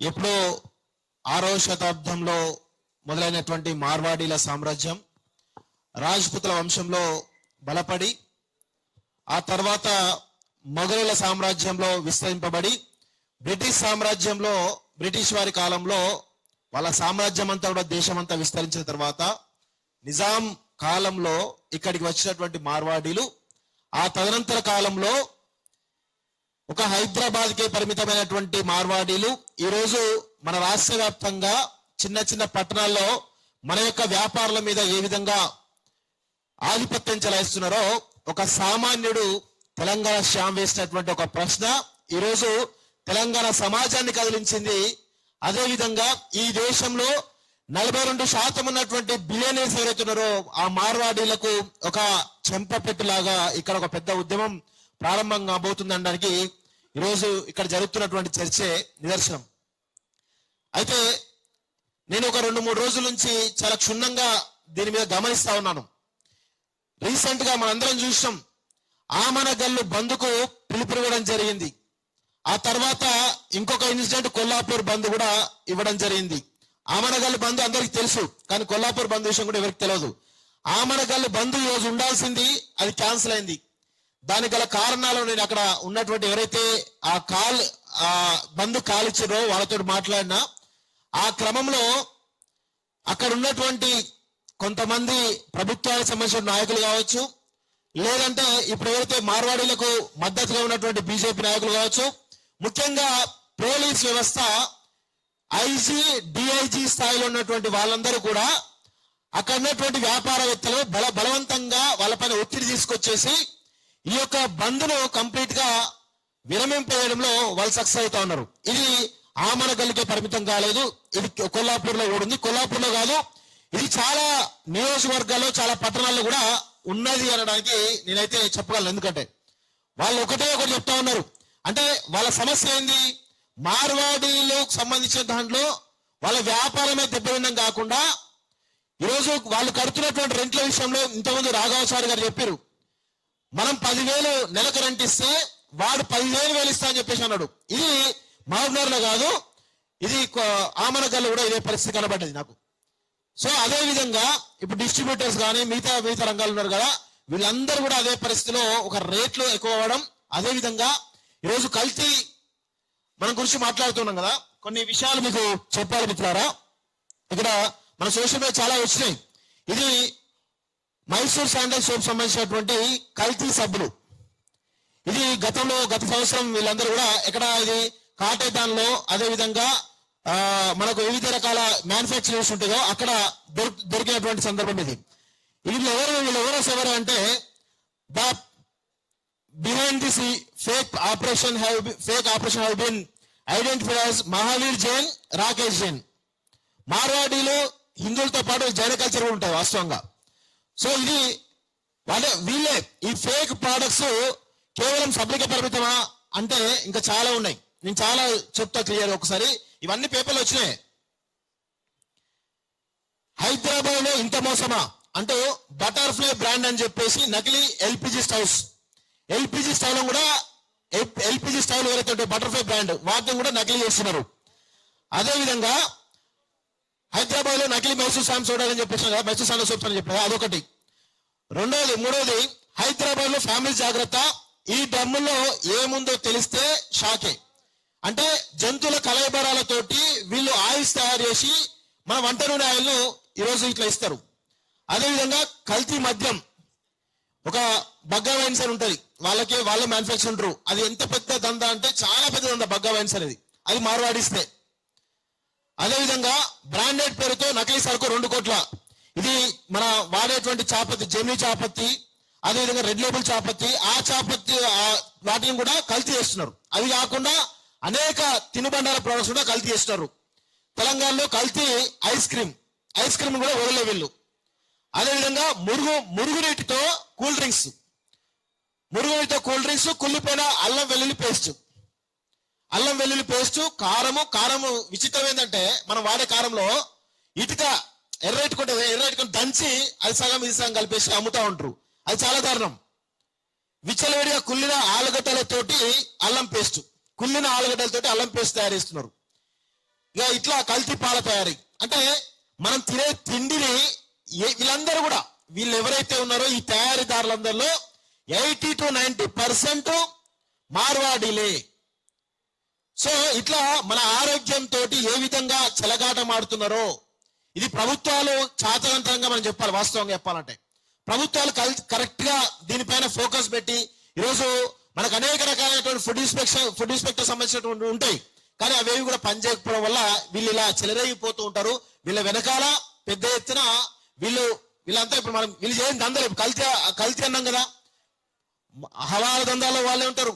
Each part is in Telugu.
ఎప్పుడో ఆరో శతాబ్దంలో మొదలైనటువంటి మార్వాడీల సామ్రాజ్యం రాజ్పుతుల వంశంలో బలపడి ఆ తర్వాత మొఘలుల సామ్రాజ్యంలో విస్తరింపబడి బ్రిటిష్ సామ్రాజ్యంలో బ్రిటిష్ వారి కాలంలో వాళ్ళ సామ్రాజ్యం అంతా కూడా దేశమంతా విస్తరించిన తర్వాత నిజాం కాలంలో ఇక్కడికి వచ్చినటువంటి మార్వాడీలు ఆ తదనంతర కాలంలో ఒక హైదరాబాద్ కే పరిమితమైనటువంటి మార్వాడీలు. ఈరోజు మన రాష్ట్ర వ్యాప్తంగా చిన్న చిన్న పట్టణాల్లో మన యొక్క వ్యాపారుల మీద ఏ విధంగా ఆధిపత్యం చెలాయిస్తున్నారో ఒక సామాన్యుడు తెలంగాణ శ్యామ్ వేసినటువంటి ఒక ప్రశ్న. ఈరోజు తెలంగాణ సమాజాన్ని కదిలించింది అదేవిధంగా ఈ దేశంలో నలభై రెండు శాతం ఉన్నటువంటి బిలియనర్స్ ఎవరైతున్నారో ఆ మార్వాడీలకు ఒక చెంపపెట్టులాగా ఇక్కడ ఒక పెద్ద ఉద్యమం ప్రారంభం కాబోతుందనడానికి ఈరోజు ఇక్కడ జరుగుతున్నటువంటి చర్చే నిదర్శనం. అయితే నేను ఒక రెండు మూడు రోజుల నుంచి చాలా క్షుణ్ణంగా దీని మీద గమనిస్తా ఉన్నాను. రీసెంట్గా మనందరం చూసాం ఆమనగల్లు బంద్కు పిలుపునివ్వడం జరిగింది. ఆ తర్వాత ఇంకొక ఇన్సిడెంట్ కొల్లాపూర్ బంద్ కూడా ఇవ్వడం జరిగింది. ఆమనగల్లు బంద్ అందరికి తెలుసు కానీ కొల్లాపూర్ బంద్ విషయం కూడా ఎవరికి తెలియదు ఆమనగల్లు బంద్ ఈ రోజు ఉండాల్సింది అది క్యాన్సిల్ అయింది. దానికి గల కారణాలు నేను అక్కడ ఉన్నటువంటి ఎవరైతే ఆ కాల్ ఆ బంధు కాల్ ఇచ్చారో వాళ్ళతో మాట్లాడినా ఆ క్రమంలో అక్కడ ఉన్నటువంటి కొంతమంది ప్రభుత్వానికి సంబంధించిన నాయకులు కావచ్చు లేదంటే ఇప్పుడు ఎవరైతే మార్వాడీలకు మద్దతుగా ఉన్నటువంటి బీజేపీ నాయకులు కావచ్చు ముఖ్యంగా పోలీస్ వ్యవస్థ ఐజీ డిఐజీ స్థాయిలో ఉన్నటువంటి వాళ్ళందరూ కూడా అక్కడ ఉన్నటువంటి వ్యాపారవేత్తలు బల బలవంతంగా వాళ్ళపైన ఒత్తిడి తీసుకొచ్చేసి ఈ యొక్క బంద్ను కంప్లీట్గా విరమింపేయడంలో వాళ్ళు సక్సెస్ అవుతా ఉన్నారు. ఇది ఆమనగల్లికే పరిమితం కాలేదు. ఇది కొల్లాపూర్లో కూడా ఉంది. కొల్లాపూర్లో కాదు ఇది చాలా నియోజకవర్గాల్లో చాలా పట్టణాల్లో కూడా ఉన్నది అనడానికి నేనైతే చెప్పగలను. ఎందుకంటే వాళ్ళు ఒకటే ఒకటి చెప్తా ఉన్నారు. అంటే వాళ్ళ సమస్య ఏంది? మార్వాడీలకు సంబంధించిన దాంట్లో వాళ్ళ వ్యాపారమే దెబ్బతిండం కాకుండా ఈరోజు వాళ్ళు కడుతున్నటువంటి రెంట్ల విషయంలో ఇంతకుముందు రాఘవాచారి గారు చెప్పారు మనం పదివేలు నెలకు రెంట్ ఇస్తే వాడు పదివేలు వేలు ఇస్తా అని చెప్పేసి అన్నాడు. ఇది మహబూబ్నగర్లో కాదు ఇది ఆమనగల్లో కూడా ఇదే పరిస్థితి కనబడ్డది నాకు. సో అదే విధంగా ఇప్పుడు డిస్ట్రిబ్యూటర్స్ కానీ మిగతా మిగతా రంగాలు ఉన్నారు కదా వీళ్ళందరూ కూడా అదే పరిస్థితిలో ఒక రేట్లు ఎక్కువ అవ్వడం అదే విధంగా ఈరోజు కల్తీ మనం గురించి మాట్లాడుతున్నాం కదా. కొన్ని విషయాలు మీకు చెప్పాలి మిత్రులారా. ఇక్కడ మన సోషల్ మీడియా చాలా వచ్చినాయి. ఇది మైసూర్ శాండల్ సోప్ సంబంధించినటువంటి కల్తీ సబ్బులు. ఇది గతంలో గత సంవత్సరం వీళ్ళందరూ కూడా ఎక్కడ ఇది కాటేదాన్లో అదే విధంగా మనకు వివిధ రకాల మ్యానుఫ్యాక్చరింగ్స్ ఉంటుందో అక్కడ దొరికినటువంటి సందర్భం ఇది. వీళ్ళు ఎవరు వీళ్ళు ఎవరో ఎవరు అంటే the behind this fake operation have be- fake operation have been identified Mahaveer Jain Rakesh Jain. మార్వాడీలు హిందువులతో పాటు జైన కల్చర్ కూడా ఉంటాయి వాస్తవంగా. సో ఇది వాళ్ళే వీళ్ళే ఈ ఫేక్ ప్రొడక్ట్స్ కేవలం సబ్లిక పరిమితమా అంటే ఇంకా చాలా ఉన్నాయి. నేను చాలా చెప్తా క్లియర్ ఒకసారి. ఇవన్నీ పేపర్లు వచ్చినాయి. హైదరాబాద్లో ఇంత మోసమా? అంటూ బటర్ఫ్లై బ్రాండ్ అని చెప్పేసి నకిలీ ఎల్పిజి స్టవ్స్ ఎల్పిజి స్టవ్ కూడా ఎల్పిజి స్టవ్ ఎవరైతే బటర్ఫ్లై బ్రాండ్ వాటిని కూడా నకిలీ చేస్తున్నారు. అదేవిధంగా హైదరాబాద్లో హైదరాబాద్లో నకిలీ మైసూర్ శామ్ చూడాలని చెప్పేసాను కదా మైసూర్ శాండల్ సోప్స్ చెప్పాను అదొకటి. రెండోది మూడోది హైదరాబాద్లో ఫ్యామిలీ జాగ్రత్త ఈ డమ్ములో ఏముందో తెలిస్తే షాకే. అంటే జంతువుల కలయబరాలతోటి వీళ్ళు ఆయిల్స్ తయారు చేసి మన వంట నూనె ఆయిల్ను ఈరోజు ఇట్లా ఇస్తారు. అదేవిధంగా కల్తీ మద్యం. ఒక బగ్గా వైన్స్ అని ఉంటుంది. వాళ్ళకి వాళ్ళ మ్యానుఫ్యాక్చర్ ఉంటారు అది ఎంత పెద్ద దందా అంటే చాలా పెద్ద దందా బగ్గా వైన్స్ అనేది. అది మార్వాడిస్తే అదేవిధంగా బ్రాండెడ్ పేరుతో నకిలీ సరుకు రెండు కోట్ల. ఇది మన వాడేటువంటి చాపత్తి జెమిని చాపత్తి అదేవిధంగా రెడ్ లేబుల్ చాపత్తి ఆ చాపత్తి వాటిని కూడా కల్తీ చేస్తున్నారు. అవి కాకుండా అనేక తినుబండార ప్రొడక్ట్స్ కూడా కల్తీ చేస్తున్నారు. తెలంగాణలో కల్తీ ఐస్ క్రీమ్. ఐస్ క్రీమ్ కూడా వదలే వీళ్ళు. అదేవిధంగా మురుగు మురుగునీటితో కూల్ డ్రింక్స్. మురుగునీటితో కూల్ డ్రింక్స్ కుళ్ళిపోయిన అల్లం వెల్లుల్లి పేస్ట్. అల్లం వెల్లుల్లి పేస్ట్ కారము కారము విచిత్రం ఏంటంటే మనం వాడే కారంలో ఇటుక ఎర్రట్టుకుంటే ఎర్రట్టుకుని దంచి అది సగం ఇది సగం కలిపేసి అమ్ముతా ఉంటారు అది చాలా దారుణం. విచ్చలవిడిగా కుళ్ళిన ఆలుగడ్డలతోటి అల్లం పేస్ట్. కుళ్ళిన ఆలుగడ్డలతోటి అల్లం పేస్ట్ తయారు చేస్తున్నారు. ఇక ఇట్లా కల్తీ పాల తయారీ. అంటే మనం తినే తిండిని వీళ్ళందరూ కూడా వీళ్ళు ఎవరైతే ఉన్నారో ఈ తయారీదారులందరిలో ఎయిటీ టు నైన్టీ పర్సెంట్ మార్వాడీలే. సో ఇట్లా మన ఆరోగ్యంతో ఏ విధంగా చెలగాటమాడుతున్నారో ఇది ప్రభుత్వాలు చాతరంతరంగా మనం చెప్పాలి వాస్తవంగా చెప్పాలంటే. ప్రభుత్వాలు కరెక్ట్గా దీనిపైన ఫోకస్ పెట్టి ఈరోజు మనకు అనేక రకాలైనటువంటి ఫుడ్ ఇన్స్పెక్షన్ ఫుడ్ ఇన్స్పెక్టర్ సంబంధించినటువంటి ఉంటాయి. కానీ అవేవి కూడా పనిచేయకపోవడం వల్ల వీళ్ళు ఇలా చెలరేగిపోతూ ఉంటారు. వీళ్ళ వెనకాల పెద్ద ఎత్తున వీళ్ళు వీళ్ళంతా ఇప్పుడు మనం వీళ్ళు చేయని దందలు కల్తీ కల్తీ అన్నాం కదా. హవాల దందాల్లో వాళ్ళే ఉంటారు.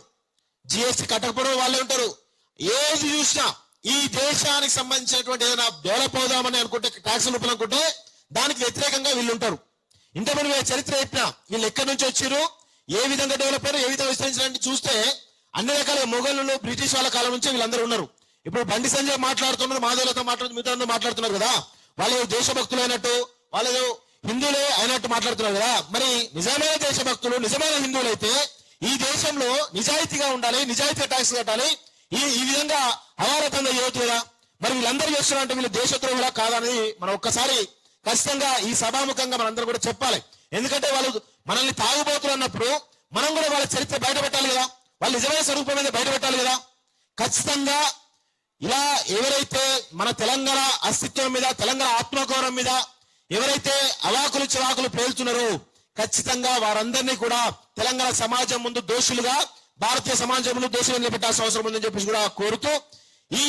జిఎస్టీ కట్టకపోవడం వాళ్ళే ఉంటారు. ఏది చూసినా ఈ దేశానికి సంబంధించినటువంటి ఏదైనా డెవలప్ అవుదామని అనుకుంటే ట్యాక్స్ రూపంలో అనుకుంటే దానికి వ్యతిరేకంగా వీళ్ళు ఉంటారు ఇంతమంది వీళ్ళ చరిత్ర చెప్పినా వీళ్ళు ఎక్కడి నుంచి వచ్చారు ఏ విధంగా డెవలప్ అయ్యారు ఏ విధంగా విస్తరించారంటే చూస్తే అన్ని రకాల మొఘలు బ్రిటిష్ వాళ్ళ కాలం నుంచి వీళ్ళందరూ ఉన్నారు. ఇప్పుడు బండి సంజయ్ మాట్లాడుతున్నారు మాధవులతో మాట్లాడుతున్నారు మిగతా మాట్లాడుతున్నారు కదా. వాళ్ళు దేశభక్తులు అయినట్టు వాళ్ళు హిందువులే అయినట్టు మాట్లాడుతున్నారు కదా. మరి నిజమైన దేశభక్తులు నిజమైన హిందువులు అయితే ఈ దేశంలో నిజాయితీగా ఉండాలి నిజాయితీగా ట్యాక్స్ కట్టాలి ఈ ఈ విధంగా అవారతంగా చేయొచ్చు కదా మరి వీళ్ళందరూ చేస్తున్నారంటే వీళ్ళు దేశద్రోహులా కాదని మనం ఒక్కసారి ఖచ్చితంగా ఈ సభాముఖంగా మనందరూ కూడా చెప్పాలి. ఎందుకంటే వాళ్ళు మనల్ని తాగుబోతులు అన్నప్పుడు మనం కూడా వాళ్ళ చరిత్ర బయటపెట్టాలి కదా. వాళ్ళ నిజమైన స్వరూపం మీద బయటపెట్టాలి కదా. ఖచ్చితంగా ఇలా ఎవరైతే మన తెలంగాణ అస్తిత్వం మీద తెలంగాణ ఆత్మగౌరవం మీద ఎవరైతే అవాకులు చివాకులు పేల్చున్నారో ఖచ్చితంగా వారందరినీ కూడా తెలంగాణ సమాజం ముందు దోషులుగా భారతీయ సమాజంలో దేశం నిలబెట్టాల్సిన అవసరం ఉందని చెప్పేసి కూడా కోరుతూ ఈ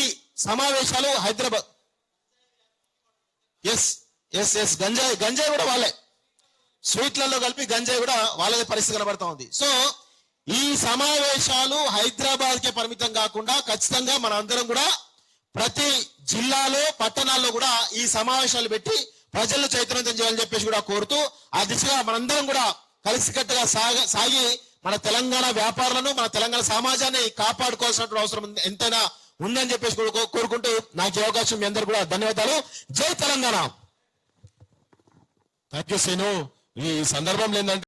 సమావేశాలు హైదరాబాద్. ఎస్ ఎస్ ఎస్ గంజాయి గంజాయి కూడా వాళ్ళే. స్వీట్లలో కలిపి గంజాయి కూడా వాళ్ళదే పరిస్థితి కనబడతా ఉంది. సో ఈ సమావేశాలు హైదరాబాద్ కే పరిమితం కాకుండా ఖచ్చితంగా మన అందరం కూడా ప్రతి జిల్లాలో పట్టణాల్లో కూడా ఈ సమావేశాలు పెట్టి ప్రజలను చైతన్యం చేయాలని చెప్పేసి కూడా కోరుతూ ఆ దిశగా మనందరం కూడా కలిసికట్టుగా సాగ సాగి మన తెలంగాణ వ్యాపారులను మన తెలంగాణ సమాజాన్ని కాపాడుకోవాల్సిన అవసరం ఉంది- ఎంతైనా ఉందని చెప్పేసి కోరుకుంటూ నాకు అవకాశం మీ అందరు కూడా ధన్యవాదాలు. జై తెలంగాణ! థ్యాంక్ యూ సేను ఈ సందర్భంలో ఏంటంటే